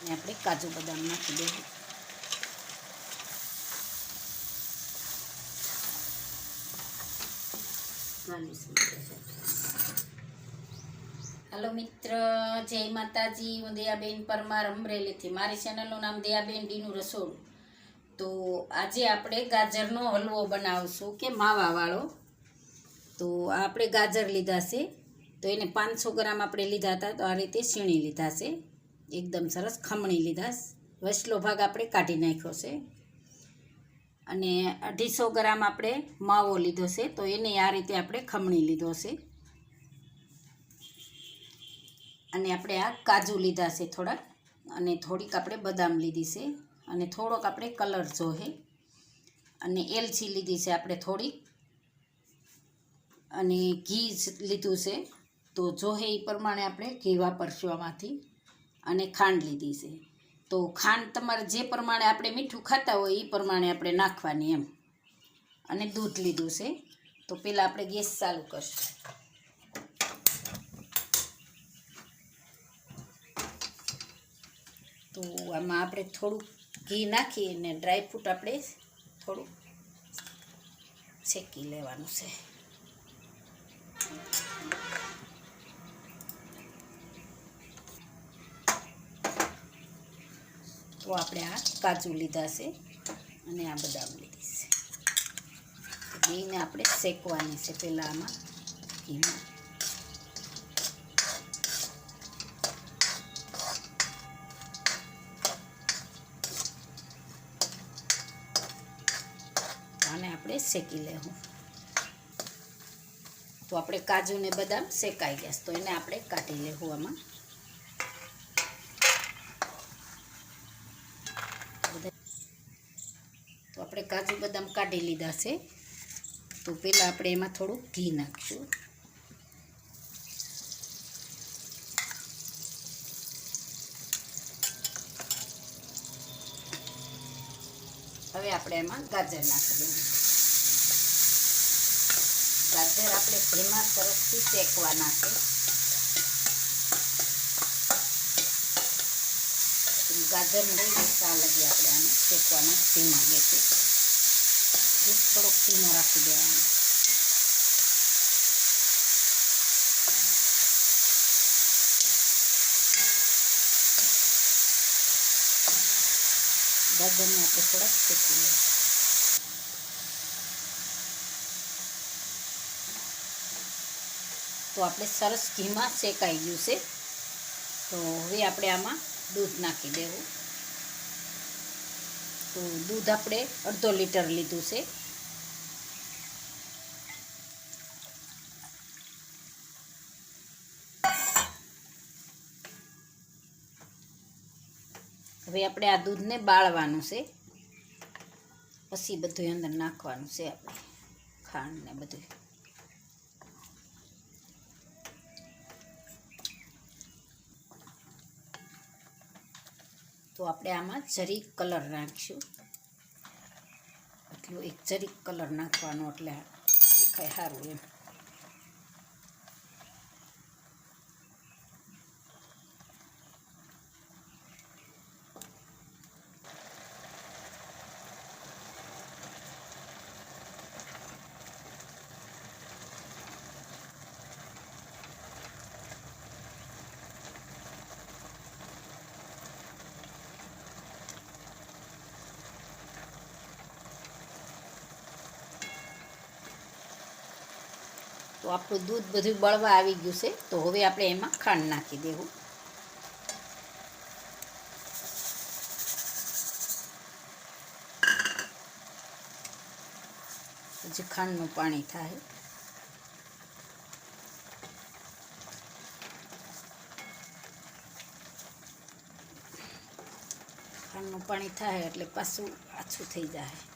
અને આપણે કાજુ બદામ નાખી હલો હાલો મિત્ર, જય માતાજી, હું દયાબેન પરમાર અમરેલીથી. મારી ચેનલનું નામ દયાબેન ડીનું રસોડું. તો આજે આપણે ગાજરનો હલવો બનાવશું કે માવાવાળો? તો આપણે ગાજર લીધા છે. તો એને પાંચસો ગ્રામ આપણે લીધા હતા, તો આ રીતે છીણી લીધા છે. એકદમ સરસ ખમણી લીધા. વચલો ભાગ આપણે કાઢી નાખ્યો છે. અને અઢીસો ગ્રામ આપણે માવો લીધો છે, તો એને આ રીતે આપણે ખમણી લીધો છે. અને આપણે આ કાજુ લીધા છે થોડાક, અને થોડીક આપણે બદામ લીધી છે, અને થોડોક આપણે કલર જોહે. અને એલચી લીધી છે આપણે થોડીક. અને ઘી લીધું છે, તો જોહે એ પ્રમાણે આપણે ઘી વાપરશું આમાંથી. અને ખાંડ લીધી છે. તો ખાંડ તમારે જે પ્રમાણે આપણે મીઠું ખાતા હોય એ પ્રમાણે આપણે નાખવાની એમ. અને દૂધ લીધું છે. તો પહેલાં આપણે ગેસ ચાલુ કરશું. તો આમાં આપણે થોડુંક ઘી નાખી અને ડ્રાયફ્રૂટ આપણે થોડુંક શેકી લેવાનું છે. તો આપણે આ કાજુ લીધા છે અને આ બદામ લીધી છે. બેને આપણે શેકવાની છે પહેલાં આમાં ઘીમાં. આને આપણે શેકી લેવું. તો આપણે કાજુ ને બદામ શેકાઈ ગયા તો એને આપણે કાઢી લેવું આમાં. આપણે કાજુ બદામ કાઢી લીધા છે. તો પહેલાં આપણે એમાં થોડું ઘી નાખીશું. હવે આપણે એમાં ગાજર નાખી ગાજર આપણે ધીમા તરફથી શેકવાના છે. ગાજર રહી જતા લગી આપણે આને શેકવાના, ધીમા ગેસે ગેસ થોડોક ધીમો રાખી દેવાનો. ગાજરને આપણે થોડાક શેકી લઈએ તો આપણે સરસ ઘીમાં શેકાઈ ગયું છે. તો હવે આપણે આમાં દૂધ નાખી દેવું. તો દૂધ આપણે અડધો લીટર લીધું છે. હવે આપણે આ દૂધને બાળવાનું છે. પછી બધું અંદર નાખવાનું છે આપણે. ખાંડ ને બધું તો આપણે આમાં જરીક કલર નાખીશું. એટલું એક જરીક કલર નાખવાનો એટલે દેખાય સારું એમ. તો આપણું દૂધ બધું બળવા આવી ગયું છે, તો હવે આપણે એમાં ખાંડ નાખી દેવું. પછી ખાંડનું પાણી થાય. ખાંડનું પાણી થાય એટલે પાછું આછું થઈ જાય.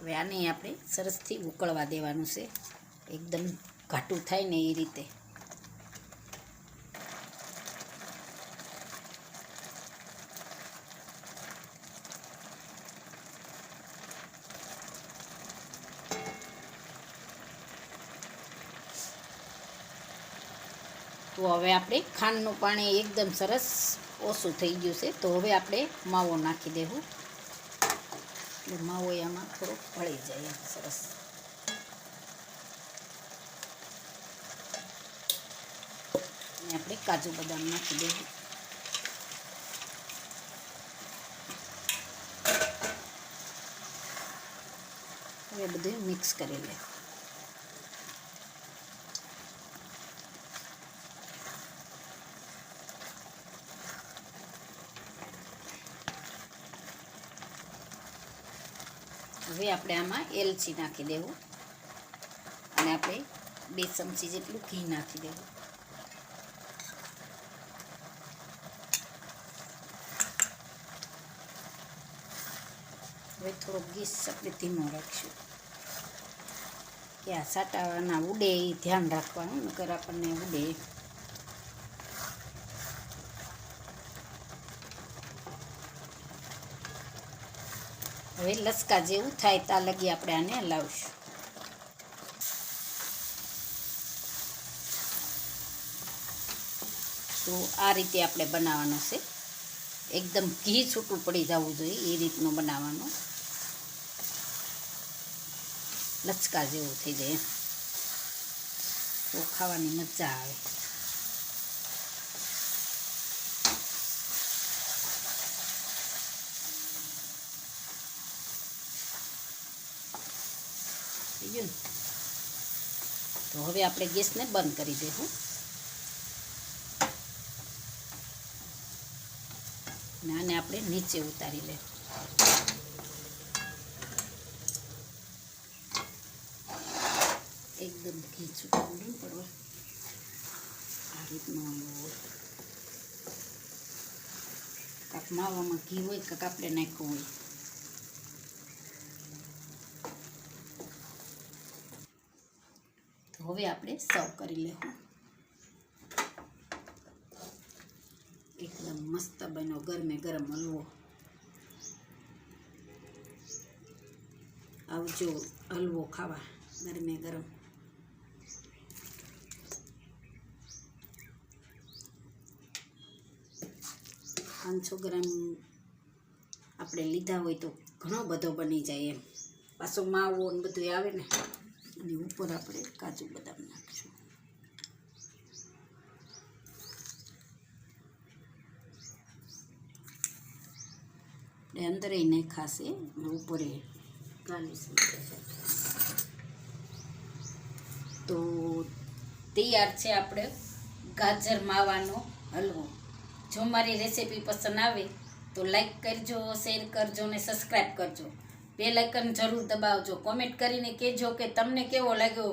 હવે આને આપણે સરસથી ઉકળવા દેવાનું છે. એકદમ ઘાટું થાય ને એ રીતે. તો હવે આપણે ખાંડનું પાણી એકદમ સરસ ઓછું થઈ ગયું છે. તો હવે આપણે માવો નાખી દેવું. એટલે માવો એમાં થોડો ભળી જાય સરસ. અને આપણે કાજુ બદામ નાખી દઈએ હવે બધું મિક્સ કરી લે. હવે આપણે આમાં એલચી નાખી દેવું. અને આપણે બે ચમચી જેટલું ઘી નાખી દેવું. હવે થોડોક ગેસ આપણે ધીમો રાખશું. કે આ સાટાવાના ઉડે એ ધ્યાન રાખવાનું, નકર આપણને ઉડે. હવે લસકા જેવું થાય ત્યાં લગી આપણે આને હલાવશું તો આ રીતે આપણે બનાવવાનું છે. એકદમ ઘી છૂટું પડી જવું જોઈએ એ રીતનું બનાવવાનું. લચકા જેવું થઈ જાય. તો ખાવાની મજા આવે. થઈ ને. તો હવે આપણે ગેસને બંધ કરી દઈશું ને આને આપણે નીચે ઉતારી લે એકદમ ઘી છૂટું નહીં પડવા. આ રીતનો કાંક માવામાં ઘી હોય, કાંક આપણે નાખ્યું હોય. હવે આપણે સર્વ કરી લેવું. એકદમ મસ્ત બન્યો ગરમે ગરમ હલવો. આવજો હલવો ખાવા ગરમે ગરમ પાંચસો ગ્રામ આપણે લીધા હોય તો ઘણો બધો બની જાય એમ. પાછો માવો ને બધું આવે ને. અને ઉપર આપણે કાજુ બદામ નાખીશું. આપણે અંદર એને ખાશે ઉપરે ગાર્નિશ તો તૈયાર છે આપણે ગાજર માવાનો હલવો. જો મારી રેસીપી પસંદ આવે તો લાઈક કરજો, શેર કરજો ને સબસ્ક્રાઈબ કરજો. બે લાઇકન જરૂર દબાવજો. કોમેન્ટ કરીને કહેજો કે તમને કેવો લાગ્યો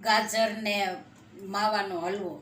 ગાજર ને માવાનો હલવો.